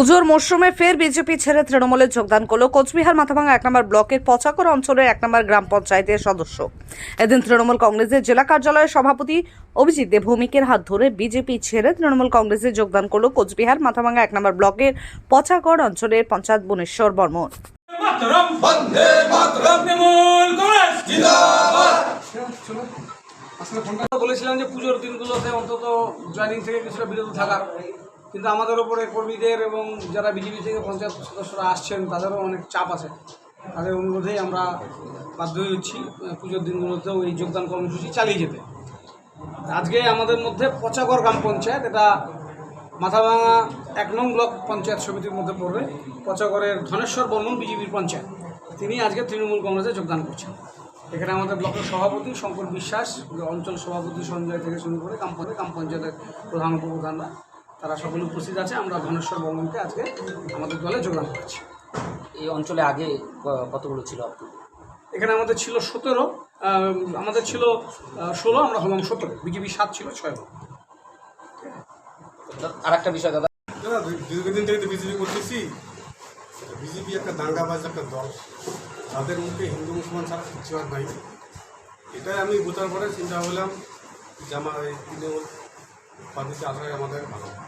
পুজোর মরশুমে ফের বিজেপি ছেড়ে তৃণমূলে যোগদান করল কোচবিহার মাথাভাঙা এক নম্বর ব্লকের পচাকর অঞ্চলের এক নম্বর গ্রাম পঞ্চায়েতের সদস্য। এদিন তৃণমূল কংগ্রেসের জেলা কার্যালয়ের সভাপতি অভিজিৎ দেব ভৌমিকের হাত ধরে বিজেপি ছেড়ে তৃণমূল কংগ্রেসে যোগদান করল কোচবিহার মাথাভাঙা এক নম্বর ব্লকের পচাকর অঞ্চলের পঞ্চায়েত বনেশ্বর বর্মন। বলেছিলাম যে পুজোর দিনগুলোতে অন্তত জয়নিং থেকে কিছুটা বিরত থাকার। কিন্তু আমাদের ওপরে কর্মীদের এবং যারা বিজেপি থেকে পঞ্চায়েত সদস্যরা আসছেন, তাদেরও অনেক চাপ আছে। তাদের অনুরোধেই আমরা বাধ্য হচ্ছি পুজোর দিনগুলোতেও এই যোগদান কর্মসূচি চালিয়ে যেতে। আজকে আমাদের মধ্যে পচাগড় গ্রাম পঞ্চায়েত, এটা মাথাভাঙা এক নং ব্লক পঞ্চায়েত সমিতির মধ্যে পড়বে, পচাগড়ের ধনেশ্বর বর্মন বিজেপির পঞ্চায়েত। তিনি আজকে তৃণমূল কংগ্রেসে যোগদান করছেন। এখানে আমাদের ব্লকের সভাপতি শঙ্কর বিশ্বাস, অঞ্চল সভাপতি সঞ্জয় থেকে শুরু করে গ্রাম পঞ্চায়েত গ্রাম পঞ্চায়েতের প্রধান উপপ্রধানরা। তারা সকলে উপস্থিত আছে আমরা ধনেশ্বর বর্মনকে আজকে আমাদের দলে যোগদান করছি। এই অঞ্চলে আগে কতগুলো ছিল আপনার এখানে আমাদের ছিল সতেরো আমাদের ছিল ষোলো আমরা হলাম সতেরো। বিজেপি সাত ছিল ছয় আর একটা বিষয় দাদা। দাদা দীর্ঘ- দীর্ঘদিন থেকে তো বিজেপি করতেছি। বিজেপি একটা দাঙ্গাবাজ একটা দল। তাদের মুখে হিন্দু মুসলমান ছাড়া কিছু আর নাই। এটাই আমি বোঝার পরে চিন্তা করলাম যে আমার এই তৃণমূল পার্টিতে আসাই আমাদের ভালো।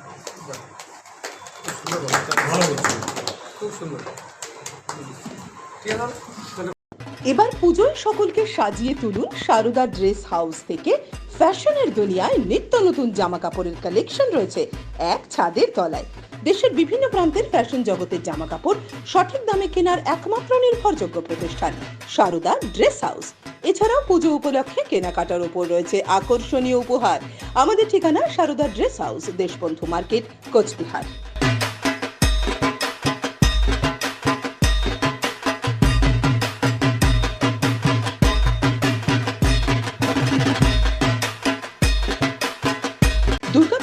এবার পুজোয় সকলকে সাজিয়ে তুলুন সারদা ড্রেস হাউস থেকে ফ্যাশনের দুনিয়ায় নিত্য নতুন জামা কাপড়ের কালেকশন রয়েছে এক ছাদের তলায়। দেশের বিভিন্ন প্রান্তের ফ্যাশন জগতের জামা কাপড় সঠিক দামে কেনার একমাত্র নির্ভরযোগ্য প্রতিষ্ঠান, সারদা ড্রেস হাউস এছাড়াও পুজো উপলক্ষে কেনাকাটার উপর রয়েছে আকর্ষণীয় উপহার। আমাদের ঠিকানা Sarada dress house Deshbandhu market, Coochbehar.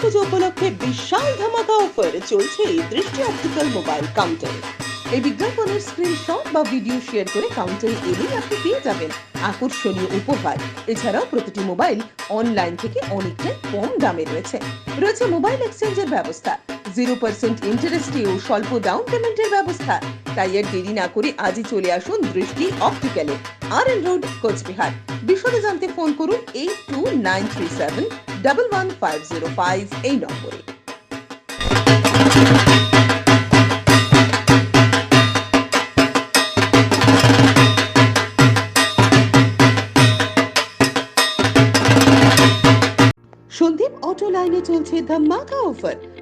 Durga Puja উপলক্ষে বিশাল ধামাকা অফার চলছে এই দৃষ্টি অপটিক্যাল মোবাইল কাউন্টারে এই বিজ্ঞাপনের স্ক্রিনশট বা ভিডিও শেয়ার করে কাউন্টারে এলেই আপনি পেয়ে যাবেন আকর্ষণীয় উপহার। এছাড়াও প্রতিটি মোবাইল অনলাইন থেকে অনেকটাই কম দামে রয়েছে। রয়েছে মোবাইল এক্সচেঞ্জের ব্যবস্থা। জিরো পার্সেন্ট ইন্টারেস্টে ও স্বল্প ডাউন পেমেন্টের ব্যবস্থা। তাই দেরি না করে আজই চলে আসুন দৃষ্টি অপটিক্যালে। R N road Cooch Behar. বিশদে জানতে ফোন করুন eight two nine three seven double one five zero five এই নম্বরে। সন্দীপ অটো লাইনে চলছে ধামাকা অফার।